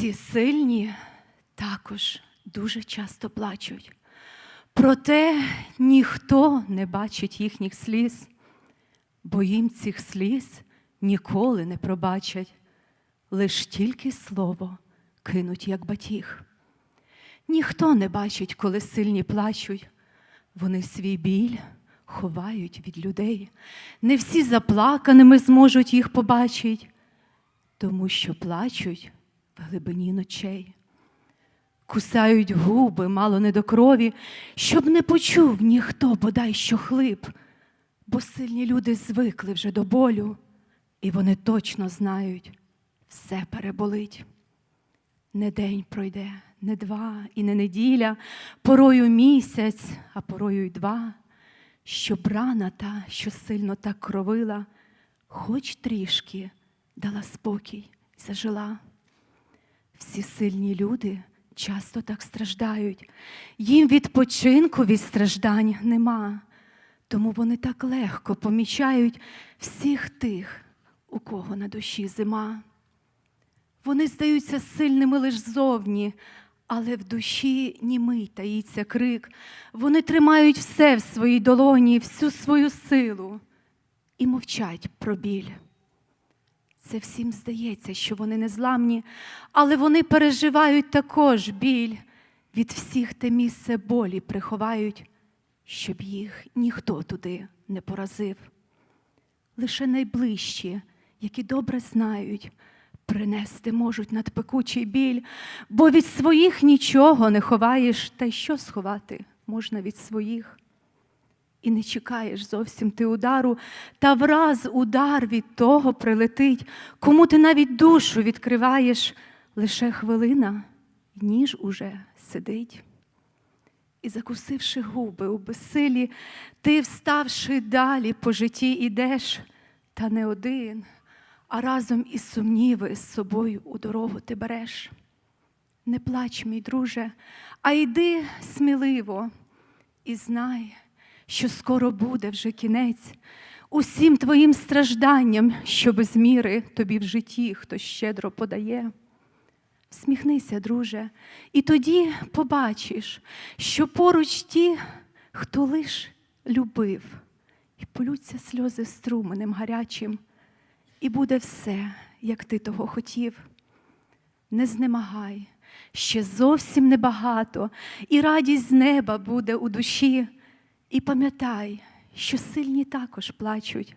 Всі сильні також дуже часто плачуть. Проте ніхто не бачить їхніх сліз, бо їм цих сліз ніколи не пробачать, лиш тільки слово кинуть, як батіг. Ніхто не бачить, коли сильні плачуть, вони свій біль ховають від людей. Не всі заплаканими зможуть їх побачить, тому що плачуть глибині ночей. Кусають губи, мало не до крові, щоб не почув ніхто бодай що хлип, бо сильні люди звикли вже до болю, і вони точно знають, все переболить. Не день пройде, не два і не неділя, порою місяць, а порою й два, щоб рана та, що сильно так кровила, хоч трішки дала спокій, зажила. Всі сильні люди часто так страждають, їм відпочинку від страждань нема, тому вони так легко помічають всіх тих, у кого на душі зима. Вони здаються сильними лиш зовні, але в душі німий таїться крик. Вони тримають все в своїй долоні, всю свою силу і мовчать про біль. Це всім здається, що вони незламні, але вони переживають також біль. Від всіх те місце болі приховають, щоб їх ніхто туди не поразив. Лише найближчі, які добре знають, принести можуть надпекучий біль, бо від своїх нічого не ховаєш, та й що сховати можна від своїх. І не чекаєш зовсім ти удару, та враз удар від того прилетить, кому ти навіть душу відкриваєш, лише хвилина, ніж уже сидить. І закусивши губи у безсилі, ти, вставши далі по житті, ідеш, та не один, а разом із сумніви з собою у дорогу ти береш. Не плач, мій друже, а йди сміливо і знай, що скоро буде вже кінець усім твоїм стражданням, що без міри тобі в житті хтось щедро подає. Всміхнися, друже, і тоді побачиш, що поруч ті, хто лиш любив, і полються сльози струменем гарячим, і буде все, як ти того хотів. Не знемагай, ще зовсім небагато, і радість з неба буде у душі. І пам'ятай, що сильні також плачуть,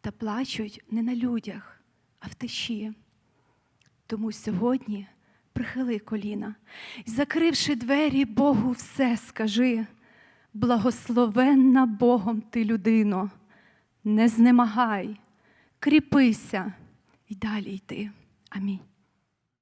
та плачуть не на людях, а в тиші. Тому сьогодні прихили коліна, і, закривши двері, Богу все скажи. Благословенна Богом ти, людино, не знемагай, кріпися і далі йти. Амінь.